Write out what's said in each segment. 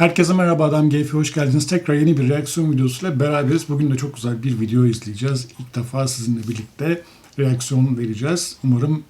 Herkese merhaba Adam Geyfi hoş geldiniz. Tekrar yeni bir reaksiyon videosuyla beraberiz. Bugün de çok güzel bir video izleyeceğiz. İlk defa sizinle birlikte reaksiyon vereceğiz. Umarım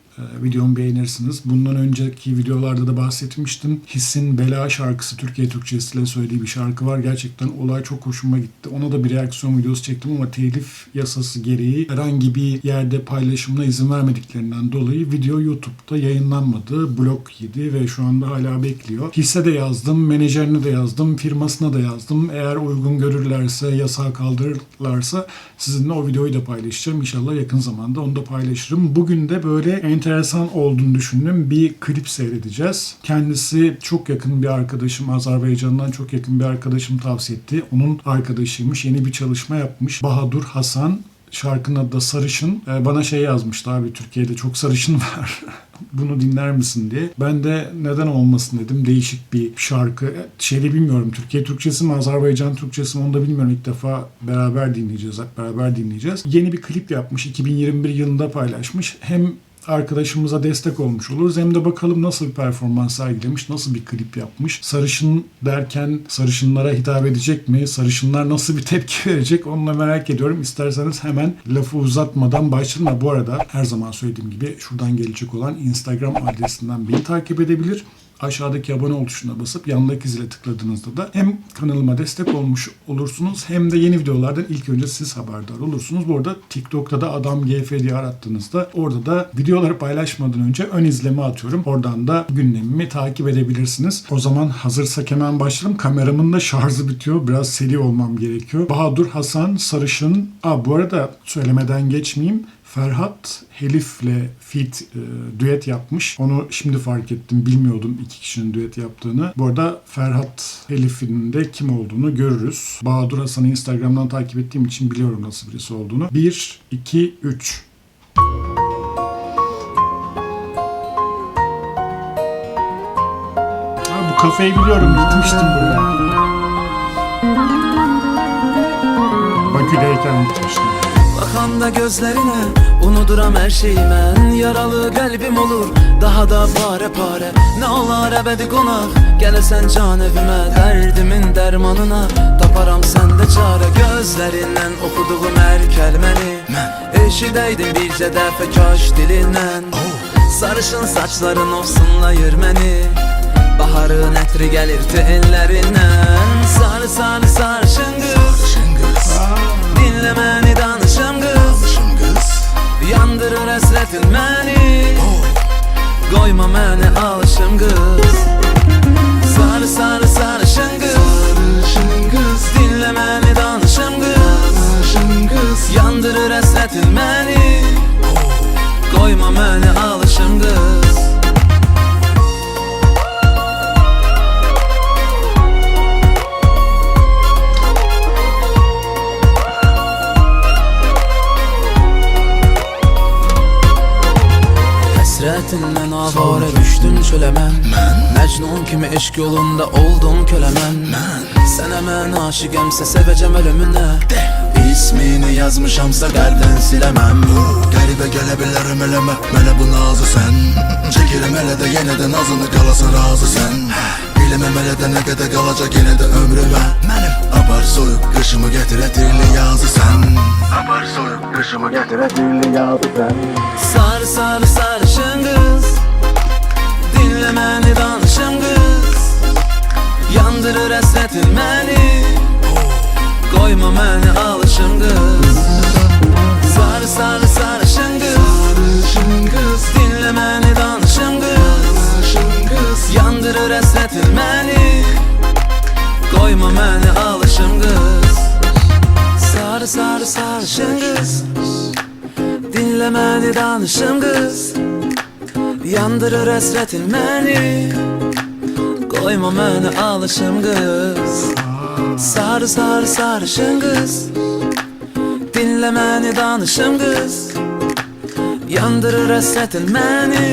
videomu beğenirsiniz. Bundan önceki videolarda da bahsetmiştim. Hissin Bela şarkısı Türkiye Türkçesiyle söylediği bir şarkı var. Gerçekten olay çok hoşuma gitti. Ona da bir reaksiyon videosu çektim ama telif yasası gereği herhangi bir yerde paylaşımına izin vermediklerinden dolayı video YouTube'da yayınlanmadı. Blok yedi ve şu anda hala bekliyor. Hisse de yazdım, menajerine de yazdım, firmasına da yazdım. Eğer uygun görürlerse, yasağı kaldırırlarsa sizinle o videoyu da paylaşacağım. İnşallah yakın zamanda onu da paylaşırım. Bugün de böyle enteresan olduğunu düşündüğüm bir klip seyredeceğiz. Kendisi çok yakın bir arkadaşım, Azerbaycan'dan çok yakın bir arkadaşım tavsiye etti. Onun arkadaşıymış, yeni bir çalışma yapmış. Bahadur Hasan şarkının adı da Sarışın. Ee, bana şey yazmıştı abi Türkiye'de çok sarışın var. Bunu dinler misin diye. Ben de neden olmasın dedim. Değişik bir şarkı. Şeyde bilmiyorum Türkiye Türkçesi mi Azerbaycan Türkçesi mi onu da bilmiyorum. İlk defa beraber dinleyeceğiz. Beraber dinleyeceğiz. Yeni bir klip yapmış. 2021 yılında paylaşmış. Hem arkadaşımıza destek olmuş oluruz. Hem de bakalım nasıl bir performans sergilemiş, nasıl bir klip yapmış. Sarışın derken sarışınlara hitap edecek mi? Sarışınlar nasıl bir tepki verecek? Onu da merak ediyorum. İsterseniz hemen lafı uzatmadan başlayalım. Bu arada her zaman söylediğim gibi şuradan gelecek olan Instagram adresinden beni takip edebilir aşağıdaki abone ol tuşuna basıp yanındaki zile tıkladığınızda da hem kanalıma destek olmuş olursunuz hem de yeni videolardan ilk önce siz haberdar olursunuz. Bu arada TikTok'ta da Adam GF diye arattığınızda orada da videoları paylaşmadan önce ön izleme atıyorum. Oradan da gündemimi takip edebilirsiniz. O zaman hazırsak hemen başlayalım. Kameramın da şarjı bitiyor. Biraz seri olmam gerekiyor. Bahadur Hasan Sarışın. Aa, bu arada söylemeden geçmeyeyim. Ferhat Helif'le fit e, düet yapmış. Onu şimdi fark ettim. Bilmiyordum iki kişinin düet yaptığını. Bu arada Ferhat Helif'in de kim olduğunu görürüz. Bahadır Hasan'ı Instagram'dan takip ettiğim için biliyorum nasıl birisi olduğunu. 1, 2, 3. Ha, bu kafeyi biliyorum. Gitmiştim buraya. Bakü'deyken gitmiştim. Bakanda gözlerine unuduram her şeyi mən Yaralı qəlbim olur daha da pare. Pare Nə olar əbədi qonaq Gələsən can evimə Dərdimin dərmanına Taparam səndə çarə Gözlərindən oxuduğum hər kəlməni Mən eşidəydim bircə dəfə kaş dilindən Sarışın saçların ofsunlayır məni Baharın ətri gəlir tellərindən Sarı sarı sarışın Həsrətin məni Qoyma məni alışım qız Sarı sarı sarışın qız Dinlə məni danışım qız Yandırır həsrətin məni Qoyma məni alışım qız Düşdün çölə mən Məcnun kimi eşq yolunda oldum kölə mən Sənə mən aşiqəmsə sevəcəm ölümünə İsmini yazmışamsa qəlbdən siləməm Qəribə gələ bilərəm eləmə Mənə bu nazı sən Çəkirəm elə də yenə də nazını qalasın razı sən Biləməm elə də nə qədər qalacaq yenə də ömrümə Mənim apar soyuq qışımı gətirə tirli yazı sən Apar soyuq qışımı gətirə tirli yazı sən Sarı sarı sarışın Yandırır həsrətin məni Qoyma məni alışım qız Sarı sarı sarışın qız Dinlə məni danışım qız Yandırır həsrətin məni Qoyma məni alışım qız Sarı sarı sarışın qız Dinlə məni danışım qız Yandırır həsrətin məni Qoyma məni alışım qız Sarı sarı sarışın qız Dinlə məni danışım qız Yandırır həsrətin məni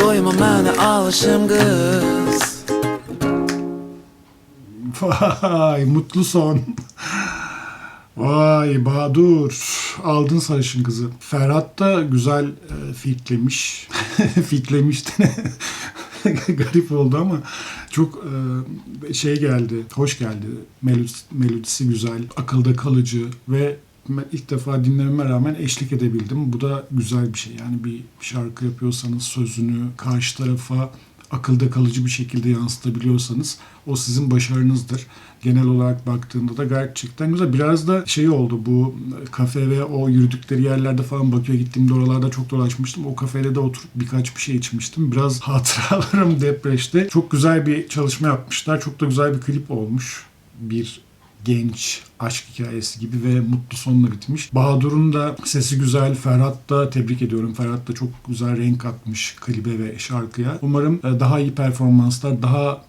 Qoyma məni alışım qız Vay mutlu son. Vay Bahadur. Aldın sarışın kızı. Ferhat da güzel e, fitlemiş. fitlemişti. garip oldu ama çok e, şey geldi, hoş geldi. Melodisi, güzel, akılda kalıcı ve ilk defa dinlememe rağmen eşlik edebildim. Bu da güzel bir şey. Yani bir şarkı yapıyorsanız sözünü karşı tarafa akılda kalıcı bir şekilde yansıtabiliyorsanız o sizin başarınızdır. Genel olarak baktığında da gerçekten güzel. Biraz da şey oldu bu kafe ve o yürüdükleri yerlerde falan Bakü'ye gittiğimde oralarda çok dolaşmıştım. O kafede de oturup birkaç bir şey içmiştim. Biraz hatıralarım depreşte. Çok güzel bir çalışma yapmışlar. Çok da güzel bir klip olmuş. Bir genç aşk hikayesi gibi ve mutlu sonla bitmiş. Bahadur'un da sesi güzel. Ferhat da tebrik ediyorum. Ferhat da çok güzel renk atmış klibe ve şarkıya. Umarım e, daha iyi performanslar, daha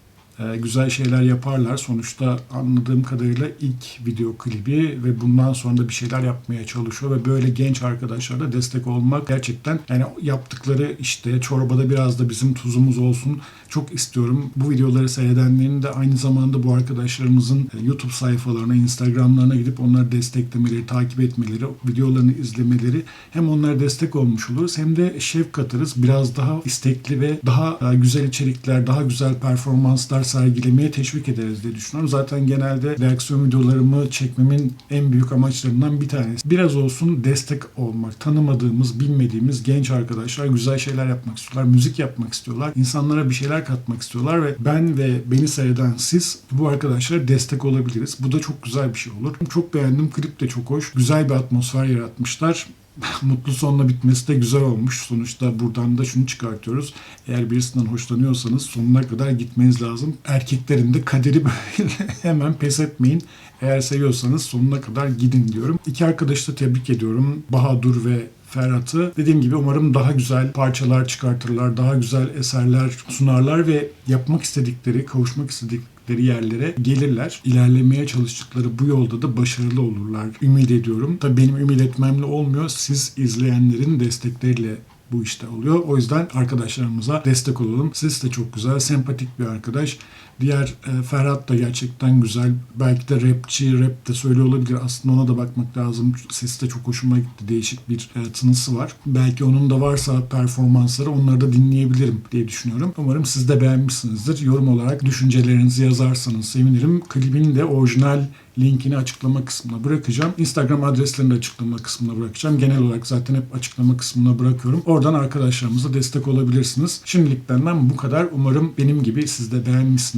güzel şeyler yaparlar. Sonuçta anladığım kadarıyla ilk video klibi ve bundan sonra da bir şeyler yapmaya çalışıyor ve böyle genç arkadaşlara destek olmak gerçekten yani yaptıkları işte çorbada biraz da bizim tuzumuz olsun çok istiyorum. Bu videoları seyredenlerin de aynı zamanda bu arkadaşlarımızın e, YouTube sayfalarına, Instagram'larına gidip onları desteklemeleri, takip etmeleri, videolarını izlemeleri hem onlara destek olmuş oluruz hem de şevk katarız. Biraz daha istekli ve daha e, güzel içerikler, daha güzel performanslar sergilemeye teşvik ederiz diye düşünüyorum. Zaten genelde reaksiyon videolarımı çekmemin en büyük amaçlarından bir tanesi. Biraz olsun destek olmak. Tanımadığımız, bilmediğimiz genç arkadaşlar güzel şeyler yapmak istiyorlar. Müzik yapmak istiyorlar. insanlara bir şeyler katmak istiyorlar ve ben ve beni seyreden siz bu arkadaşlara destek olabiliriz. Bu da çok güzel bir şey olur. Çok beğendim. Klip de çok hoş. Güzel bir atmosfer yaratmışlar mutlu sonla bitmesi de güzel olmuş. Sonuçta buradan da şunu çıkartıyoruz. Eğer birisinden hoşlanıyorsanız sonuna kadar gitmeniz lazım. Erkeklerin de kaderi böyle hemen pes etmeyin. Eğer seviyorsanız sonuna kadar gidin diyorum. İki arkadaşı da tebrik ediyorum. Bahadur ve Ferhat'ı. Dediğim gibi umarım daha güzel parçalar çıkartırlar, daha güzel eserler sunarlar ve yapmak istedikleri, kavuşmak istedikleri yerlere gelirler. İlerlemeye çalıştıkları bu yolda da başarılı olurlar. Ümit ediyorum. Tabii benim ümit etmemle olmuyor. Siz izleyenlerin destekleriyle bu işte oluyor. O yüzden arkadaşlarımıza destek olalım. Siz de çok güzel, sempatik bir arkadaş. Diğer e, Ferhat da gerçekten güzel. Belki de rapçi, rap de söylüyor olabilir. Aslında ona da bakmak lazım. Sesi de çok hoşuma gitti. Değişik bir e, tınısı var. Belki onun da varsa performansları onları da dinleyebilirim diye düşünüyorum. Umarım siz de beğenmişsinizdir. Yorum olarak düşüncelerinizi yazarsanız sevinirim. Klibin de orijinal linkini açıklama kısmına bırakacağım. Instagram adreslerini de açıklama kısmına bırakacağım. Genel olarak zaten hep açıklama kısmına bırakıyorum. Oradan arkadaşlarımıza destek olabilirsiniz. Şimdilik benden bu kadar. Umarım benim gibi siz de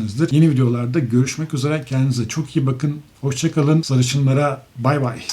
beğenmişsinizdir. Yeni videolarda görüşmek üzere. Kendinize çok iyi bakın. Hoşçakalın. Sarışınlara bay bay.